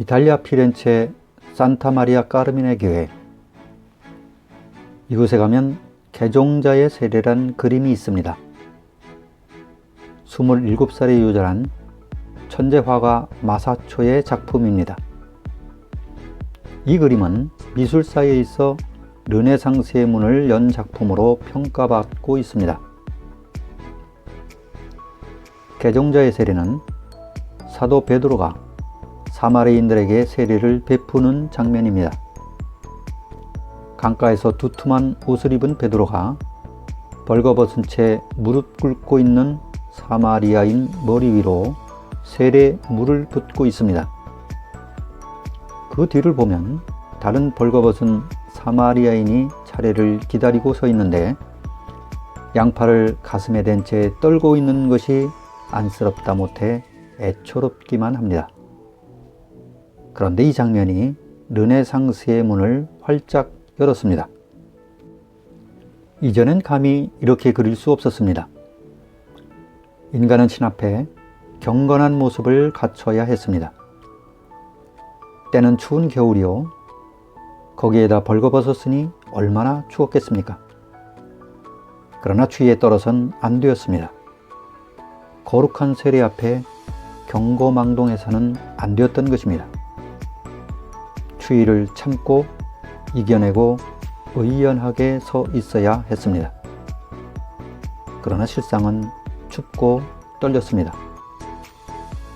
이탈리아 피렌체 산타 마리아 까르미네 교회 이곳에 가면 개종자의 세례란 그림이 있습니다. 27살에 유전한 천재 화가 마사초의 작품입니다. 이 그림은 미술사에 있어 르네상스의 문을 연 작품으로 평가받고 있습니다. 개종자의 세례는 사도 베드로가 사마리인들에게 세례를 베푸는 장면입니다. 강가에서 두툼한 옷을 입은 베드로가 벌거벗은 채 무릎 꿇고 있는 사마리아인 머리 위로 세례 물을 붓고 있습니다. 그 뒤를 보면 다른 벌거벗은 사마리아인이 차례를 기다리고 서 있는데 양팔을 가슴에 댄 채 떨고 있는 것이 안쓰럽다 못해 애초롭기만 합니다. 그런데 이 장면이 르네상스의 문을 활짝 열었습니다. 이전엔 감히 이렇게 그릴 수 없었습니다. 인간은 신 앞에 경건한 모습을 갖춰야 했습니다. 때는 추운 겨울이요. 거기에다 벌거벗었으니 얼마나 추웠겠습니까? 그러나 추위에 떨어선 안 되었습니다. 거룩한 세례 앞에 경고망동해서는 안 되었던 것입니다. 추위를 참고 이겨내고 의연하게 서 있어야 했습니다. 그러나 실상은 춥고 떨렸습니다.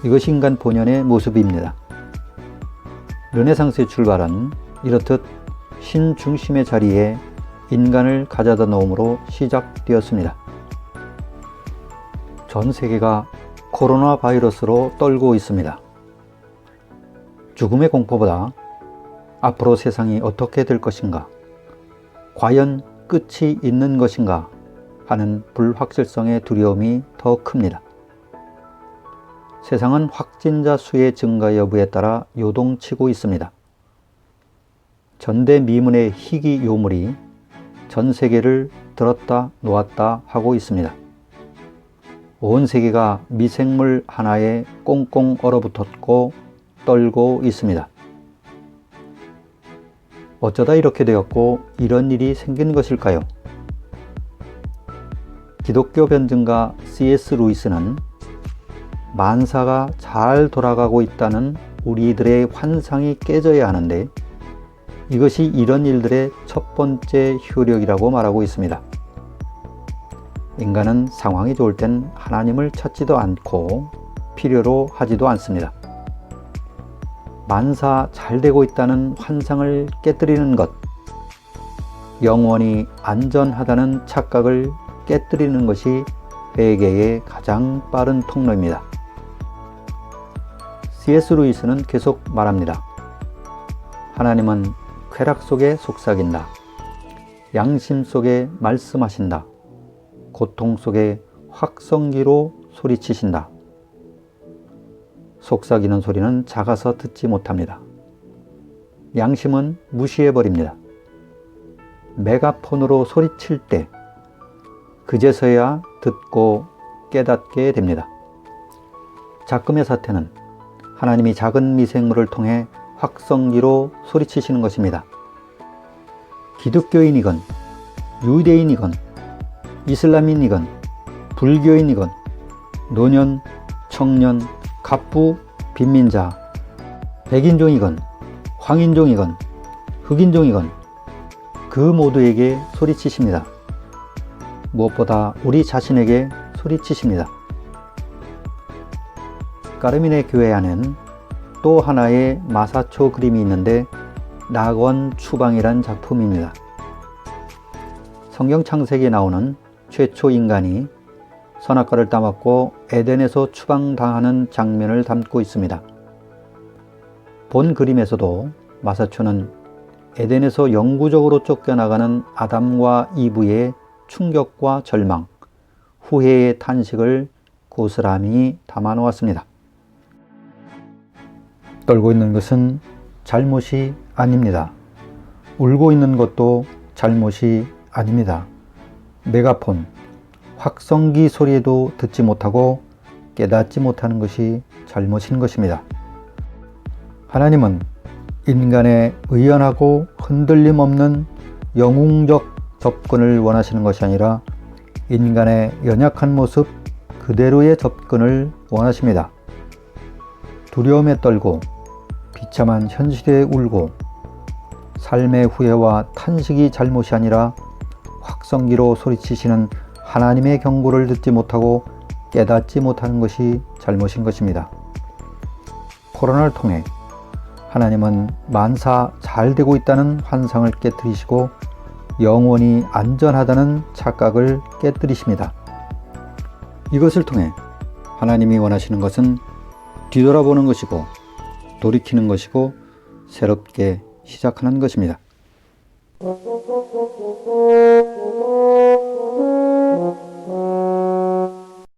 이것이 인간 본연의 모습입니다. 르네상스의 출발은 이렇듯 신 중심의 자리에 인간을 가져다 놓음으로 시작되었습니다. 전 세계가 코로나 바이러스로 떨고 있습니다. 죽음의 공포보다 앞으로 세상이 어떻게 될 것인가, 과연 끝이 있는 것인가 하는 불확실성의 두려움이 더 큽니다. 세상은 확진자 수의 증가 여부에 따라 요동치고 있습니다. 전대미문의 희귀 요물이 전 세계를 들었다 놓았다 하고 있습니다. 온 세계가 미생물 하나에 꽁꽁 얼어붙었고 떨고 있습니다. 어쩌다 이렇게 되었고 이런 일이 생긴 것일까요? 기독교 변증가 C.S. 루이스는 만사가 잘 돌아가고 있다는 우리들의 환상이 깨져야 하는데 이것이 이런 일들의 첫 번째 효력이라고 말하고 있습니다. 인간은 상황이 좋을 땐 하나님을 찾지도 않고 필요로 하지도 않습니다. 만사 잘 되고 있다는 환상을 깨뜨리는 것, 영원히 안전하다는 착각을 깨뜨리는 것이 회개의 가장 빠른 통로입니다. C.S. 루이스는 계속 말합니다. 하나님은 쾌락 속에 속삭인다. 양심 속에 말씀하신다. 고통 속에 확성기로 소리치신다. 속삭이는 소리는 작아서 듣지 못합니다. 양심은 무시해버립니다. 메가폰으로 소리칠 때 그제서야 듣고 깨닫게 됩니다. 작금의 사태는 하나님이 작은 미생물을 통해 확성기로 소리치시는 것입니다. 기독교인이건 유대인이건 이슬람인이건 불교인이건 노년, 청년, 갑부, 빈민자, 백인종이건 황인종이건 흑인종이건 그 모두에게 소리치십니다. 무엇보다 우리 자신에게 소리치십니다. 까르미네 교회 안엔 또 하나의 마사초 그림이 있는데 낙원 추방이란 작품입니다. 성경 창세기에 나오는 최초 인간이 선악과를 따먹고 에덴에서 추방당하는 장면을 담고 있습니다. 본 그림에서도 마사초는 에덴에서 영구적으로 쫓겨나가는 아담과 이브의 충격과 절망, 후회의 탄식을 고스란히 담아 놓았습니다. 떨고 있는 것은 잘못이 아닙니다. 울고 있는 것도 잘못이 아닙니다. 메가폰, 확성기 소리에도 듣지 못하고 깨닫지 못하는 것이 잘못인 것입니다. 하나님은 인간의 의연하고 흔들림 없는 영웅적 접근을 원하시는 것이 아니라 인간의 연약한 모습 그대로의 접근을 원하십니다. 두려움에 떨고 비참한 현실에 울고 삶의 후회와 탄식이 잘못이 아니라 확성기로 소리치시는 하나님의 경고를 듣지 못하고 깨닫지 못하는 것이 잘못인 것입니다. 코로나를 통해 하나님은 만사 잘 되고 있다는 환상을 깨뜨리시고 영원히 안전하다는 착각을 깨뜨리십니다. 이것을 통해 하나님이 원하시는 것은 뒤돌아보는 것이고 돌이키는 것이고 새롭게 시작하는 것입니다. 嗯。